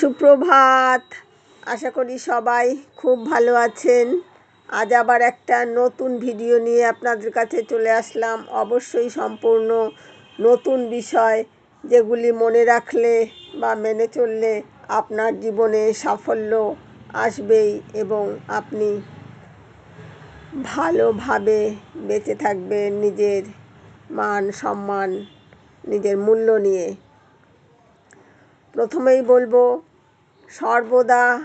সুপ্রভাত। আশা করি সবাই খুব ভালো আছেন। আজ আবার একটা নতুন ভিডিও নিয়ে আপনাদের কাছে চলে আসলাম। অবশ্যই সম্পূর্ণ নতুন বিষয় যেগুলি মনে রাখলে বা মেনে চললে আপনার জীবনে সাফল্য আসবেই এবং আপনি ভালোভাবে বেঁচে থাকবেন নিজের মান সম্মান, নিজের মূল্য নিয়ে। প্রথমেই বলব, সর্বদা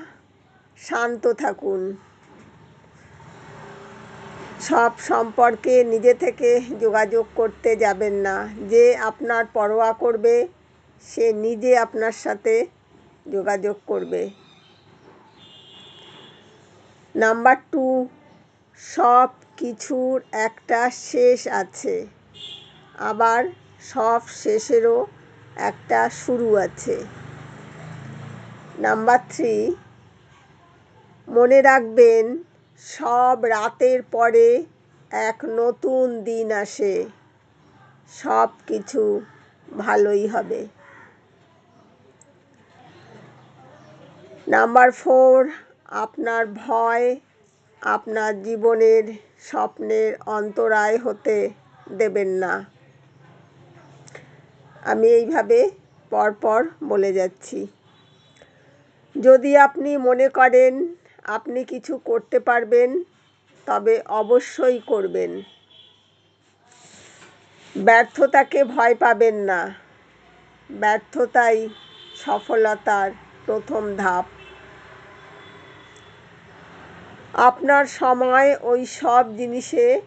শান্ত থাকুন। সব সম্পর্কে নিজে থেকে যোগাযোগ করতে যাবেন না। যে আপনার পরোয়া করবে, সে নিজে আপনার সাথে যোগাযোগ করবে। নাম্বার টু, সব কিছুর একটা শেষ আছে। আবার সব শেষেরও একটা শুরু আছে। নাম্বার থ্রি মনে রাখবেন, সব রাতের পরে এক নতুন দিন আসে। সব কিছু ভালোই হবে। নাম্বার ফোর আপনার ভয় আপনার জীবনের স্বপ্নের অন্তরায় হতে দেবেন না। আমি এইভাবে পরপর বলে যাচ্ছি। যদি আপনি মনে করেন আপনি কিছু করতে পারবেন, তবে অবশ্যই করবেন। ব্যর্থতাকে ভয় পাবেন না। ব্যর্থতাই সফলতার প্রথম ধাপ। আপনার সময় ওই সব জিনিসে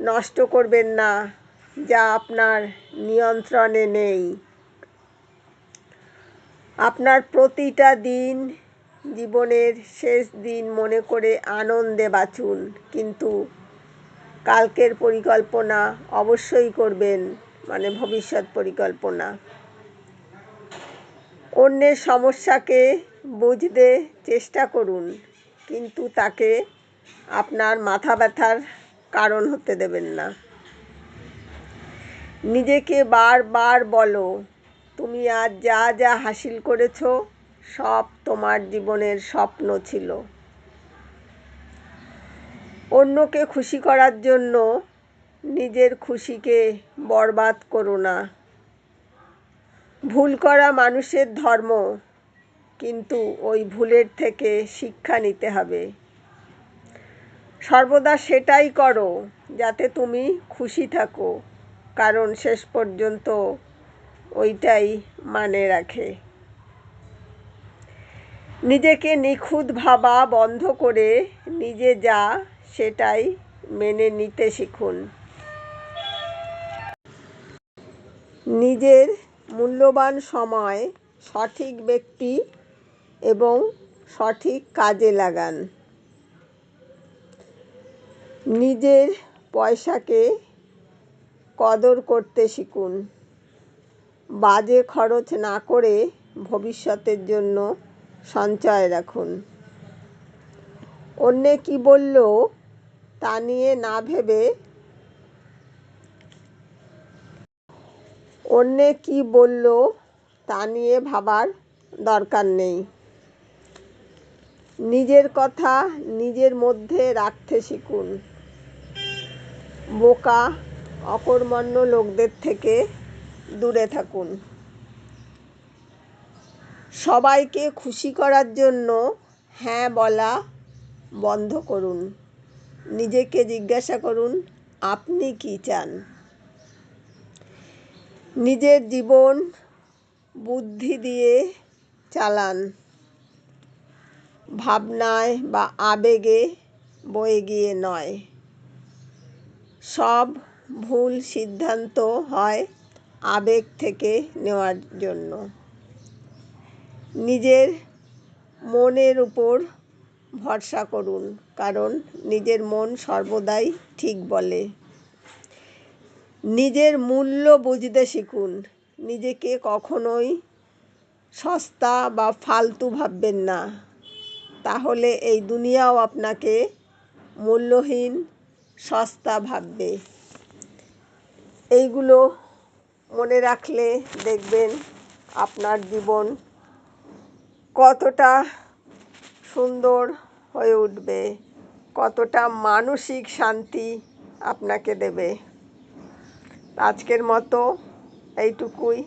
নষ্ট করবেন না, যা আপনার নিয়ন্ত্রণে নেই। আপনার প্রতিটা দিন, জীবনের শেষ দিন মনে করে আনন্দে বাঁচুন। কিন্তু কালকের পরিকল্পনা অবশ্যই করবেন মানে ভবিষ্যৎ পরিকল্পনা। অন্যের সমস্যাকে বুঝতে চেষ্টা করুন, কিন্তু তাকে আপনার মাথা ব্যথার কারণ হতে দেবেন না। নিজেকে বারবার বলো তুমি আজ যা যা হাসিল করেছ, সব তোমার জীবনের স্বপ্ন ছিল। অন্যকে খুশি করার জন্য নিজের খুশিকে বরবাদ করো না। ভুল করা মানুষের ধর্ম, কিন্তু ওই ভুলের থেকে শিক্ষা নিতে হবে। সর্বদা সেটাই করো, যাতে তুমি খুশি থাকো, কারণ শেষ পর্যন্ত ওইটাই মানে রাখে। নিজেকে নিখুঁত ভাবা বন্ধ করে নিজে যা সেটাই মেনে নিতে শিখুন। নিজের মূল্যবান সময় সঠিক ব্যক্তি এবং সঠিক কাজে লাগান। নিজের পয়সাকে কদর করতে শিখুন। বাজে খরচ না করে ভবিষ্যতের জন্য সঞ্চয় রাখুন। অন্যে কি বলল তা নিয়ে না ভেবে অন্যে কি বলল তা নিয়ে ভাবার দরকার নেই। নিজের কথা নিজের মধ্যে রাখতে শিখুন। বোকা, অকর্মণ্য লোকদের থেকে দূরে থাকুন। সবাইকে খুশি করার জন্য হ্যাঁ বলা বন্ধ করুন। নিজেকে জিজ্ঞাসা করুন, আপনি কি চান? নিজের জীবন, বুদ্ধি দিয়ে চালান। ভাবনায় বা আবেগে বয়ে গিয়ে নয়। সব ভুল সিদ্ধান্ত হয় আবেগ থেকে নেওয়ার জন্য। নিজের মনের উপর ভরসা করুন, কারণ নিজের মন সর্বদাই ঠিক বলে। নিজের মূল্য বুঝতে শিখুন। নিজেকে কখনোই সস্তা বা ফালতু ভাববেন না। তাহলে এই দুনিয়াও আপনাকে মূল্যহীন, সস্তা ভাববে। এইগুলো মনে রাখলে দেখবেন আপনার জীবন কতটা সুন্দর হয়ে উঠবে, কতটা মানসিক শান্তি আপনাকে দেবে। আজকের মতো এইটুকুই।